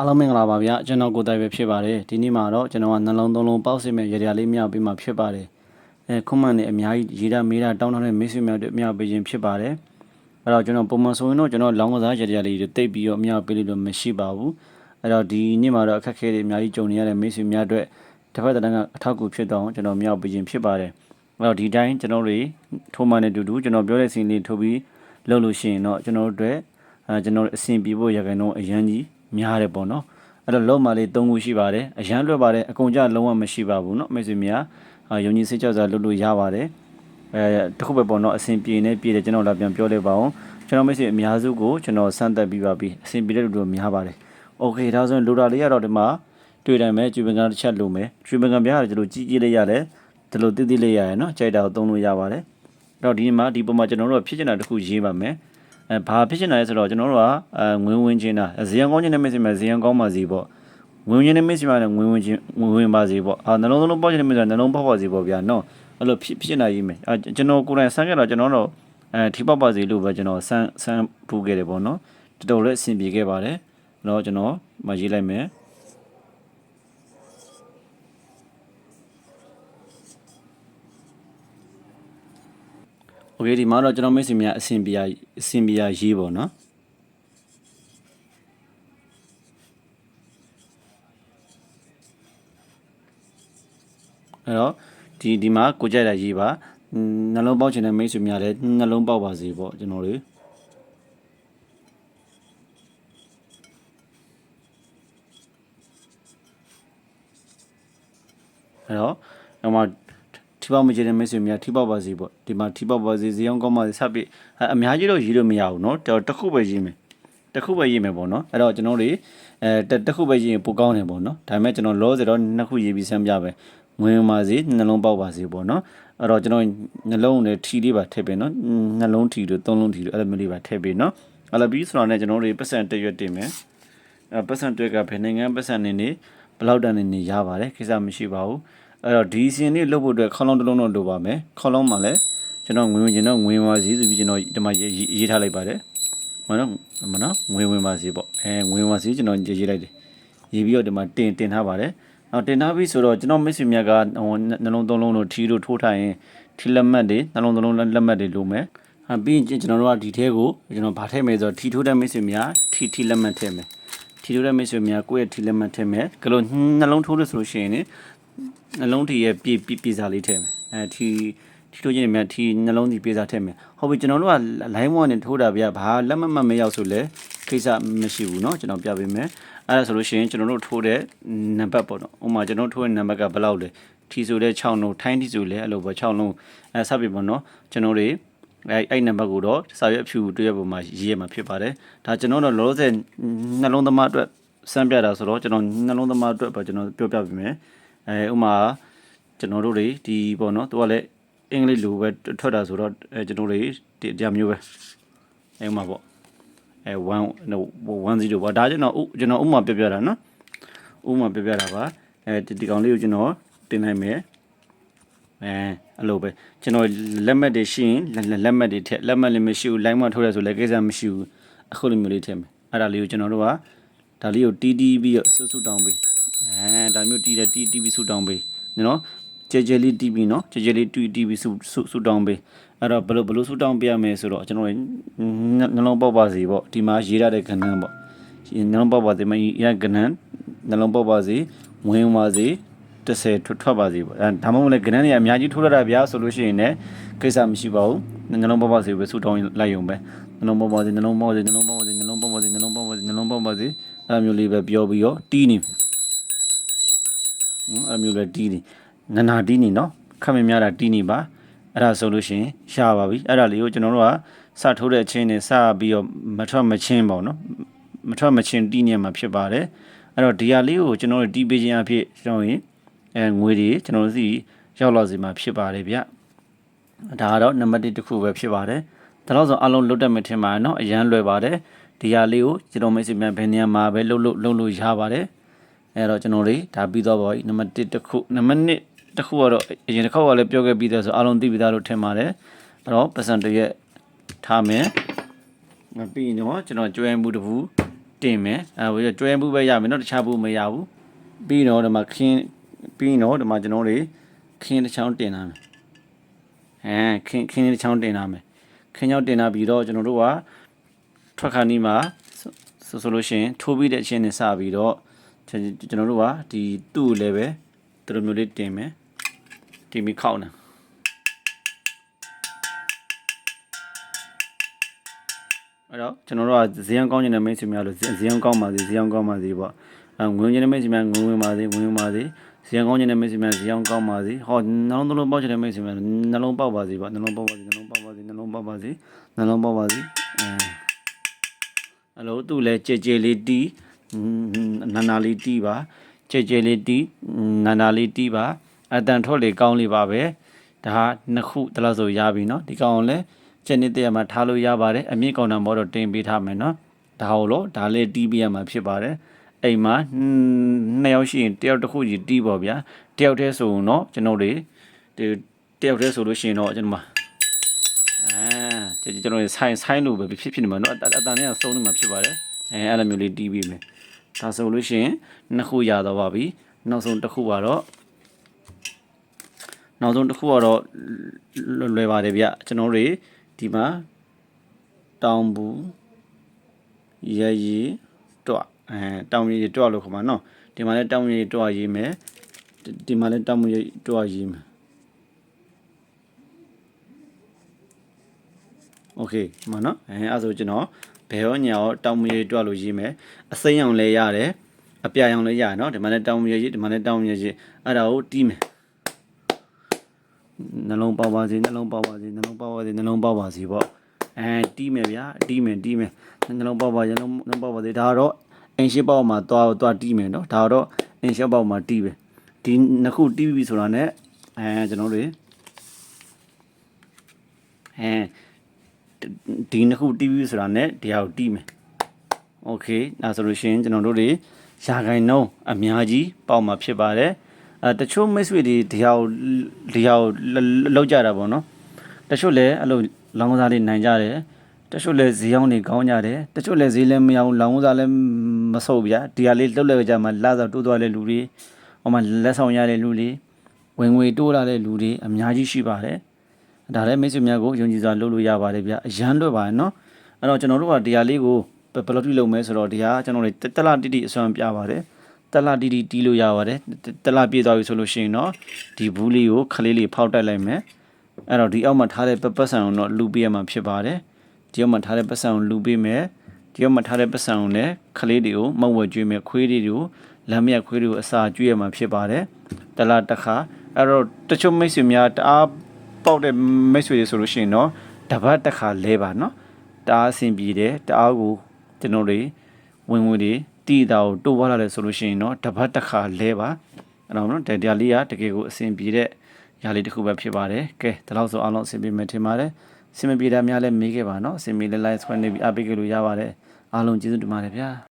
အားလုံးမင်္ဂလာပါဗျာကျွန်တော်ကိုယ်တိုင်ပဲဖြစ်ပါတယ်ဒီနေ့မှာတော့ကျွန်တော်ကနှလုံးသုံးလုံးပေါက်စစ်မဲ့ရေရာလေးမြောက်ပြီးမှဖြစ်ပါတယ်အဲခွန်မန်နဲ့အများကြီးရေရာမေးတာတောင်းထားတဲ့မိတ်ဆွေများတို့မြောက်ပေးခြင်းဖြစ်ပါတယ်အဲ့တော့ကျွန်တော်ပုံမှန်ဆိုရင်တော့ကျွန်တော်လောင်းကစားရေရာလေးတွေတိတ်ပြီးတော့မြောက်ပေးလို့မရှိပါဘူးအဲ့တော့ဒီနေ့မှာတော့အခက်အခဲတွေအများကြီးကြုံနေရတဲ့မိတ်ဆွေများအတွက်တစ်ဖက်တစ်လမ်းကအထောက်အကူဖြစ်တော့ကျွန်တော်မြောက်ပေးခြင်းဖြစ်ပါတယ်အဲ့တော့ဒီတိုင်းကျွန်တော်တွေထိုးမှနဲ့တူတူကျွန်တော်ပြောတဲ့စီလေးထိုးပြီးလုပ်လို့ရှိရင်တော့ကျွန်တော်တို့အတွက်အဲကျွန်တော်အဆင်ပြေဖို့ရခိုင်တော့အရန်ကြီး များတယ်ပေါ့နော် အဲ့တော့လုံးမလေး၃ခုရှိပါတယ်အရန်လွတ်ပါတယ်အကုန်ကြလုံးဝမရှိပါဘူးเนาะမိတ်ဆွေများအာယုံကြည်စိတ်ကြောက်စားလွတ်လို့ရပါတယ်အဲတခုပဲပေါ့เนาะအဆင်ပြေနေပြေတယ်ကျွန်တော်လာပြန်ပြောလိုက်ပါအောင်ကျွန်တော်မိတ်ဆွေအများစုကိုကျွန်တော်စမ်းသပ်ပြီးပါပြီအဆင်ပြေတဲ့လူတို့များပါတယ်โอเคဒါဆိုရင်လိုတာလေးကတော့ဒီမှာတွေ့တယ်မယ်ကျူပင်ကန်တစ်ချက်လိုမယ်ကျူပင်ကန်ပြားကတော့ကျွန်တော်ကြီးကြီးလေးရတယ်ဒီလိုတိတိလေးရတယ်เนาะကြိုက်တာကိုသုံးလို့ရပါတယ်အဲ့တော့ဒီမှာဒီပုံမှာကျွန်တော်တို့ကဖြစ်ချင်တာတစ်ခုရေးပါမယ် အဲဘာဖြစ်ချင်တာလဲဆိုတော့ကျွန်တော်တို့ကအဲငွေဝင်ချင်းတာဇီယံကောင်းချင်းနဲ့မိတ်ဆွေများဇီယံကောင်းပါစီပေါ့ဝင်ဝင်နဲ့မစ်စီမနဲ့ဝင်ဝင်ချင်းဝင်ဝင်ပါစေပေါ့အာနှလုံးလုံးပေါက်ချင်တဲ့မစ်စီနှလုံးပေါက်ပါစေပေါ့ဗျာနော်အဲ့လိုဖြစ်ဖြစ်နိုင်ရေးမယ်အာကျွန်တော်ကိုယ်တိုင်ဆန်းခဲ့တော့ကျွန်တော်တော့အဲထိပေါက်ပါစေလို့ပဲကျွန်တော်ဆန်းဆန်းပူခဲ့တယ်ပေါ့နော်တော်တော်လေးအဆင်ပြေခဲ့ပါတယ်တော့ကျွန်တော်မရေးလိုက်မယ် โอเคဒီမှာတော့ကျွန်တော်မိတ်ဆွေများအဆင်ပြေအဆင်ပြေရေးပေါ့နော် အဲ့တော့ဒီဒီမှာကိုကြိုက်တာရေးပါနှလုံးပေါက်ချင်တဲ့မိတ်ဆွေများလည်းနှလုံးပေါက်ပါစေပေါ့ကျွန်တော်တို့အဲ့တော့ဟိုမှာထိ ပေါက်မချင်တဲ့မိတ်ဆွေများထိပေါက်ပါစေပေါ့ဒီမှာထိပေါက်ပါစေဇေယောင်းကောင်းပါစေစပ်ပြီးအများကြီးတော့ရေးလို့မရဘူးเนาะတစ်ခုပဲရေးမယ်တစ်ခုပဲရေးမယ်ပေါ့နော်အဲ့တော့ကျွန်တော်တို့အဲတစ်ခုပဲရေးရင်ပိုကောင်းတယ်ပေါ့နော်ဒါပေမဲ့ကျွန်တော်လောစတော့နှစ်ခုရေးပြီးဆမ်းပြပဲဝင်ပါစေနှလုံးပေါက်ပါစေပေါ့နော်အဲ့တော့ကျွန်တော်နှလုံးနဲ့ထီလေးပါထည့်ပေးနော်နှလုံးထီတို့သုံးလုံးထီတို့အဲ့လိုမျိုးလေးပါထည့်ပေးနော်အဲ့လိုပြီးဆိုတော့ねကျွန်တော်တို့ပတ်စံတက်ရွက်တင်မယ်အဲပတ်စံတွက်ကဘယ်နိုင်ငံပတ်စံနေနေဘယ်လောက်တန်နေနေရပါတယ်ကိစ္စမရှိပါဘူး အဲ့တော့ဒီစီလေးလုတ်ဖို့အတွက်ခေါင်းလုံးတစ်လုံးတော့လိုပါမယ်ခေါင်းလုံးမှာလည်းကျွန်တော်ငွေဝင်ကျွန်တော်ငွေပါစီဆိုပြီးကျွန်တော်ဒီမှာရေးထားလိုက်ပါတယ်မနော်မနော်ငွေဝင်ပါစီပေါ့အဲငွေဝင်ပါစီကျွန်တော်ရေးလိုက်တယ်ရေးပြီးတော့ဒီမှာတင်တင်ထားပါတယ်နောက်တင်ထားပြီဆိုတော့ကျွန်တော်မိတ်ဆွေမြတ်ကဟိုနှလုံးသုံးလုံးတို့ထီတို့ထိုးထားရင်ထီလက်မှတ်တွေနှလုံးသုံးလုံးလက်မှတ်တွေလိုမယ်အပြီးရင်ကျွန်တော်တို့ကဒီထဲကိုကျွန်တော်ဗာထည့်မယ်ဆိုတော့ထီထိုးတဲ့မိတ်ဆွေများထီထီလက်မှတ်ထည့်မယ်ထီထိုးတဲ့မိတ်ဆွေများကိုယ့်ရဲ့ထီလက်မှတ်ထည့်မယ်ကလို့နှလုံးထိုးလို့ဆိုလို့ရှိရင် နှလုံးထီရဲ့ပြပြပြစားလေးထည့်မယ်အဲထီထီထိုးခြင်းများထီနှလုံးဒီပြစားထည့်မယ်ဟုတ်ပြီကျွန်တော်တို့က line 1နဲ့ထိုးတာဗျာဘာလက်မှတ်မမရောက်ဆိုလဲကိစ္စမရှိဘူးเนาะကျွန်တော်ပြပေးမယ်အဲ့ဒါဆိုလို့ရှိရင်ကျွန်တော်တို့ထိုးတဲ့နံပါတ်ပေါ့နော်ဥပမာကျွန်တော်ထိုးတဲ့နံပါတ်ကဘယ်လောက်လဲထီဆိုတဲ့6လုံးထိုင်းထီဆိုလဲအဲ့လိုပဲ6လုံးအဲစပ်ပြီပေါ့နော်ကျွန်တော်တွေအဲ့အဲ့နံပါတ်ကိုတော့စာရွက်အဖြူတွေ့ရပုံမှာရေးရမှာဖြစ်ပါတယ်ဒါကျွန်တော်တို့လောလောဆယ်နှလုံးသမားအတွက်စမ်းပြတာဆိုတော့ကျွန်တော်နှလုံးသမားအတွက်ပဲကျွန်တော်ပြောပြပေးမယ် အဲဥပမာကျွန်တော်တို့တွေဒီပေါ့နော်သူကလည်းအင်္ဂလိပ်လိုပဲထွက်တာဆိုတော့အဲကျွန်တော်တွေဒီတရားမျိုးပဲအဲဥပမာပေါ့အဲ1 10ပေါ့ဒါကျွန်တော်ကျွန်တော်ဥပမာပြပြတာနော်ဥပမာပြပြတာပါအဲဒီဒီကောင်လေးကိုကျွန်တော်တင်နိုင်မယ်အဲအဲ့လိုပဲကျွန်တော်လက်မှတ်တွေရှိရင်လက်မှတ်တွေထက်လက်မှတ်လည်းမရှိဘူး line မထိုးရဆိုလည်းကိစ္စမရှိဘူးအခုလိုမျိုးလေးထည့်မယ်အဲ့ဒါလေးကိုကျွန်တော်တို့ကဒါလေးကိုတီးတီးပြီးတော့ဆွဆွတောင်းပေး အဲဒါမျိုးတီးတယ်တီးတီးပြီးဆွတောင်းပေးနော်ကြဲကြဲလေးတီးပြီးနော်ကြဲကြဲလေးတီးတီးပြီးဆွဆွတောင်းပေးအဲ့တော့ဘယ်လိုဘယ်လိုဆွတောင်းပြရမယ်ဆိုတော့ကျွန်တော်နှလုံးပေါက်ပါစီပေါ့ဒီမှာရေးရတဲ့ခဏန်းပေါ့နှလုံးပေါက်ပါစီမှာရကဏ္ဍနှလုံးပေါက်ပါစီဝင်ပါစီ30ထွက်ထွက်ပါစီပေါ့အဲဒါမှမဟုတ်လည်းကဏ္ဍတွေအများကြီးထိုးရတာဗျာဆိုလို့ရှိရင်လည်းကိစ္စမရှိပါဘူးနှလုံးပေါက်ပါစီပဲဆူတောင်းလိုက်ရုံပဲနှလုံးပေါက်ပါစီနှလုံးပေါက်ပါစီနှလုံးပေါက်ပါစီနှလုံးပေါက်ပါစီနှလုံးပေါက်ပါစီနှလုံးပေါက်ပါစီအဲမျိုးလေးပဲပြောပြီးတော့တီးနေ အဲမျိုးလေးတီးနေနနာတီးနေနော်ခက်မများတာတီးနေပါအဲ့ဒါဆိုလို့ရှိရင်ရှားပါပြီအဲ့ဒါလေးကိုကျွန်တော်တို့ကစထိုးတဲ့အချင်းနဲ့စပြီးတော့မထွက်မချင်းပေါ့နော်မထွက်မချင်းတီးနေမှာဖြစ်ပါတယ်အဲ့တော့ဒီဟာလေးကိုကျွန်တော်တို့တီးပေးခြင်းအဖြစ်ကျွန်တော်ရင်အဲငွေတွေကျွန်တော်တို့စီရောက်လာစီမှာဖြစ်ပါတယ်ဗျဒါကတော့နံပါတ်1တစ်ခုပဲဖြစ်ပါတယ်ဒါတော့ဆိုအလုံးလုတ်တက်မယ်ထင်ပါတယ်เนาะအရန်လွယ်ပါတယ်ဒီဟာလေးကိုကျွန်တော်မိတ်ဆွေများဘယ်နေရာမှာပဲလုတ်လုတ်လုတ်လို့ရပါတယ် အဲ့တော့ကျွန်တော်တွေဒါပြီးတော့ပါပြီနံပါတ်1တစ်ခုနံပါတ်2တစ်ခုကတော့အရင်တစ်ခေါက်ကလည်းပြောခဲ့ပြီးသားဆိုအားလုံးသိပြီးသားလို့ထင်ပါတယ်အဲ့တော့ percent တရက်ထားမယ်မပြီးရင်တော့ကျွန်တော်ကျွဲမှုတစ်ခုတင်မယ်အဲဒါကျွဲမှုပဲရမယ်နော်တခြားဘူးမရဘူးပြီးတော့ဒီမှာခင်းပြီးတော့ဒီမှာကျွန်တော်တွေခင်းတစ်ချောင်းတင်လာမယ်ဟမ်ခင်းခင်းတစ်ချောင်းတင်လာမယ်ခင်းချောင်းတင်လာပြီးတော့ကျွန်တော်တို့ကထွက်ခါနီးမှာဆိုဆိုလို့ရှိရင်ထိုးပြီးတဲ့အချင်းနဲ့စပြီးတော့ ကျွန်တော်တို့ကဒီသူ့ကိုလည်းပဲဒီလိုမျိုးလေးတင်မယ်တင်ပြီးခောက်နေအဲ့တော့ကျွန်တော်တို့ကဇီယံကောင်းနေတဲ့မိတ်ဆွေများလို့ဇီယံကောင်းပါစေဇီယံကောင်းပါစေပေါ့အဲငွေနေတဲ့မိတ်ဆွေများငွေဝင်ပါစေငွေဝင်ပါစေဇီယံကောင်းနေတဲ့မိတ်ဆွေများဇီယံကောင်းပါစေဟောနှလုံးသွင်းပေါက်ချင်တဲ့မိတ်ဆွေများနှလုံးပေါက်ပါစေပေါ့နှလုံးပေါက်ပါစေနှလုံးပေါက်ပါစေနှလုံးပေါက်ပါစေနှလုံးပေါက်ပါစေအဲအဲ့လိုသူ့လည်းကြဲကြဲလေးတီး နာနာလေးတီးပါကြဲကြဲလေးတီးနာနာလေးတီးပါအတန်ထွက်လေကောင်းလေးပါပဲဒါဟာနှစ်ခုတလားဆိုရပြီเนาะဒီကောင်လည်းချက်နှစ်တည်းမှာထားလို့ရပါတယ်အမြင့်ကောင်တာမောတော့တင်ပေးထားမယ်เนาะဒါဟုတ်လို့ဒါလေးတီးပြရမှာဖြစ်ပါတယ်အိမ်မှာနှစ်ယောက်ရှိရင်တယောက်တစ်ခုကြီးတီးပေါ့ဗျာတယောက်တည်းဆိုရင်တော့ကျွန်တော်တွေဒီတယောက်တည်းဆိုလို့ရှိရင်တော့ကျွန်တော်မှာအဲကျွန်တော်ဆိုင်ဆိုင်လို့ပဲဖြစ်ဖြစ်နေမှာเนาะအတန်နဲ့ဆုံးနေမှာဖြစ်ပါတယ် အဲအဲ့လိုမျိုးလေးတီးပြီးမယ်ဒါဆိုလို့ရှိရင်နှစ်ခုရတော့ပါပြီနောက်ဆုံးတစ်ခုကတော့နောက်ဆုံးတစ်ခုကတော့လွယ်ပါတယ်ဗျကျွန်တော်တွေဒီမှာတောင်ဘူးရရီတွအဲတောင်ရီတွလို့ခေါ်မှာနော်ဒီမှာလည်းတောင်ရီတွရေးမယ်ဒီမှာလည်းတောင်ရီတွရေးမယ်โอเคမနော်အဲအဲ့ဆိုကျွန်တော် ဘယ်ရောညာရောတောင်မရီတွလို့ရေးမယ်အစိမ်းအောင်လည်းရတယ်အပြာရောင်လည်းရတယ်နော်ဒီမှာလည်းတောင်မရီဒီမှာလည်းတောင်မရီအဲ့ဒါကိုတီးမယ်နှလုံးပေါပါစေနှလုံးပေါပါစေနှလုံးပေါပါစေနှလုံးပေါပါစေပေါ့အဲတီးမယ်ဗျာတီးမယ်တီးမယ်နှလုံးပေါပါနှလုံးနှလုံးပေါပါစေဒါတော့အင်ရှစ်ပေါမှာသွားသွားတီးမယ်နော်ဒါတော့အင်ရှစ်ပေါမှာတီးပဲဒီနှစ်ခုတီးပြီဆိုတာ ਨੇ အဲကျွန်တော်တို့အဲ ဒီနှစ်ခုတီးပြီဆိုတာ ਨੇ ဒီဟာကိုတီးမယ်โอเคဒါဆိုလို့ရှိရင်ကျွန်တော်တို့တွေရာခိုင်နှုန်းအများကြီးပေါမှာဖြစ်ပါတယ်အဲတချို့မိတ်ဆွေတွေဒီဟာကိုဒီဟာကိုလောက်ကြတာပေါ့နော်တချို့လည်းအဲ့လိုလောင်းစားလေးနိုင်ကြတယ်တချို့လည်းဈေးအောင်တွေကောင်းကြတယ်တချို့လည်းဈေးလည်းမရောလောင်းစားလည်းမဆုပ်ဗျာဒီဟာလေးလှုပ်လိုက်ကြမှာလာစားတိုးသွားတဲ့လူတွေဟိုမှာလက်ဆောင်ရတဲ့လူတွေဝင်ငွေတိုးလာတဲ့လူတွေအများကြီးရှိပါတယ် ဒါလည်းမိတ်ဆွေများကိုယုံကြည်စွာလုပ်လို့ရပါတယ်ဗျာအရန်လွတ်ပါတယ်နော်အဲ့တော့ကျွန်တော်တို့ကဒီဟာလေးကိုဘယ်လိုပြုလုပ်မလဲဆိုတော့ဒီဟာကျွန်တော်တို့တလတိတိအစွမ်းပြပါတယ်တလတီတီတီးလို့ရပါတယ်တလပြည့်သွားပြီဆိုလို့ရှိရင်တော့ဒီဘူးလေးကိုခလေးလေးဖောက်တက်လိုက်မယ်အဲ့တော့ဒီအောက်မှာထားတဲ့ပပတ်ဆံကိုတော့လူပေးရမှာဖြစ်ပါတယ်ဒီအောက်မှာထားတဲ့ပတ်ဆံကိုလူပေးမယ်ဒီအောက်မှာထားတဲ့ပတ်ဆံကိုလည်းခလေးတွေကိုမဝဲကျွေးမယ်ခွေးတွေကိုလမ်းမြခွေးတွေကိုအစာကျွေးရမှာဖြစ်ပါတယ်တလတစ်ခါအဲ့တော့တချို့မိတ်ဆွေများတအား ပေါက်တဲ့မိတ်ဆွေတွေဆိုလို့ရှိရင်တော့တပတ်တစ်ခါလဲပါနော်တအားအဆင်ပြေတယ်တအားကိုကျွန်တော်တွေဝင်ဝင်တွေတီးတာကိုတိုးွားလာတယ်ဆိုလို့ရှိရင်တော့တပတ်တစ်ခါလဲပါအဲ့တော့နော်တရားလေးကတကယ်ကိုအဆင်ပြေတဲ့ຢာလေးတစ်ခုပဲဖြစ်ပါတယ်ကဲဒီလောက်ဆိုအားလုံးအဆင်ပြေမယ်ထင်ပါတယ်အဆင်မပြေတာများလည်းမေးခဲ့ပါနော်အဆင်ပြေလဲ like ဆွဲနေပြီးအားပေးကြလို့ရပါတယ်အားလုံးကျေးဇူးတင်ပါတယ်ဗျာ